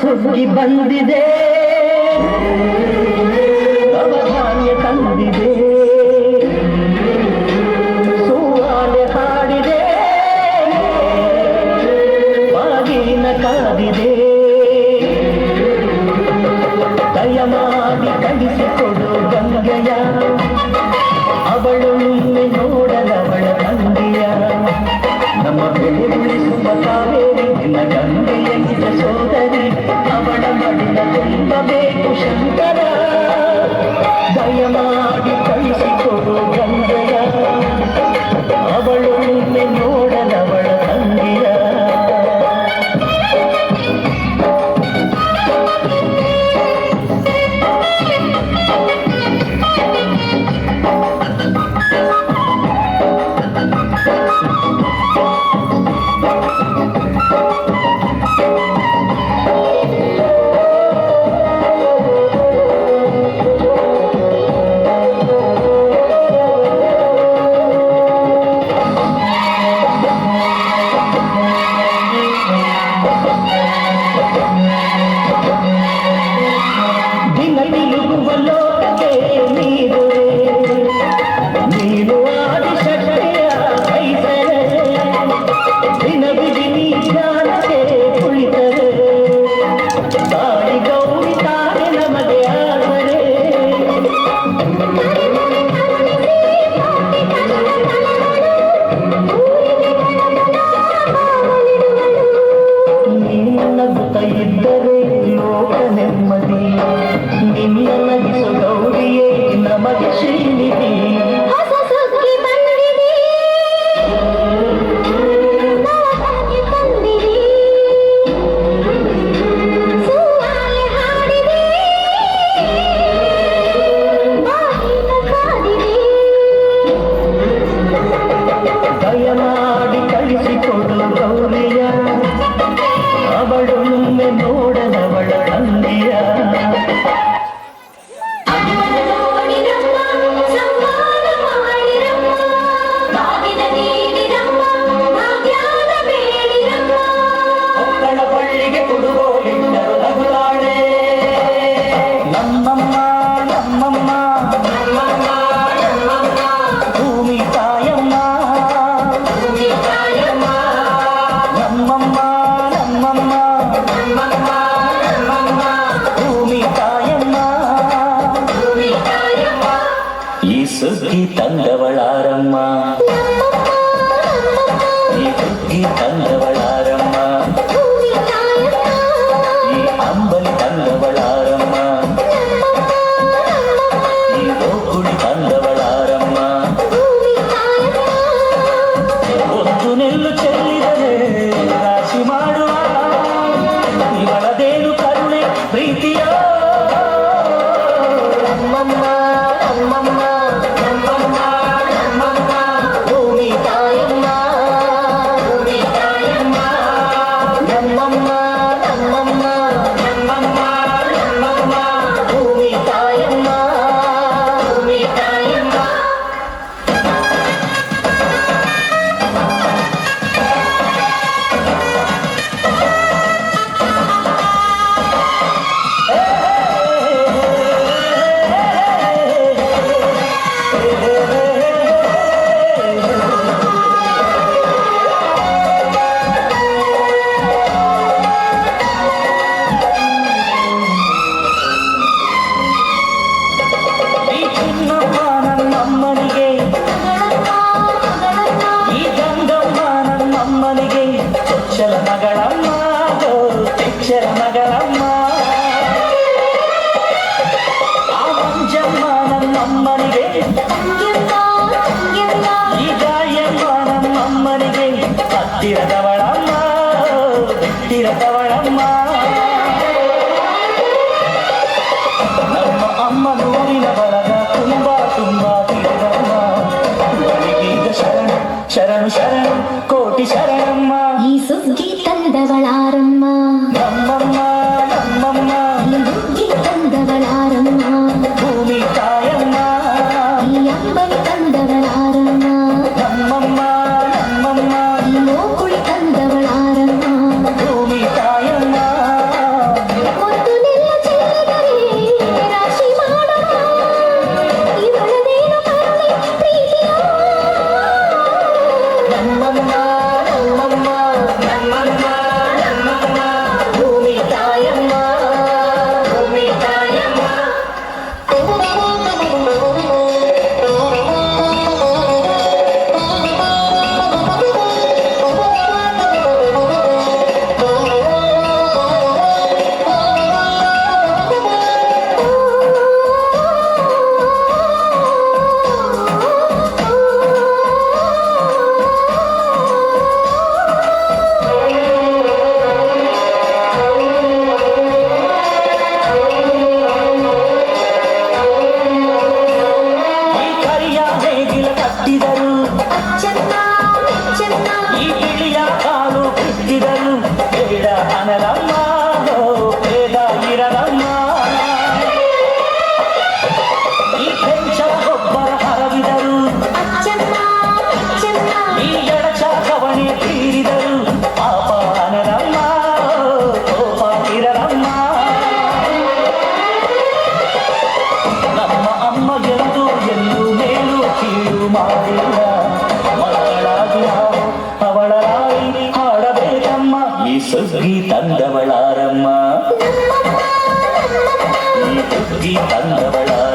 ಸುಗ್ಗಿ ಬಂದಿದೆ. ನವಧಾನ್ಯ ತಂದಿದೆ. ಸೂವಾಲೆ ಹಾಡಿದೆ. ಬಾಗಿನ ಕಾದಿದೆ. ದಯಮಾಡಿ ಕಲಿಸಿಕೊಡು ಗಂಗೆಯ. ಅವಳೊಮ್ಮೆ ನೋಡಲವಳ ತಂದೆಯ ನಮ್ಮ ಬೆಳೆ ಕಾವೇರಿ ಬೇಕು Shankara ದಯಮಾ Thank you. Evi de hanelerle புத்தி தந்தவளாரம்மா. புத்தி தந்தவளா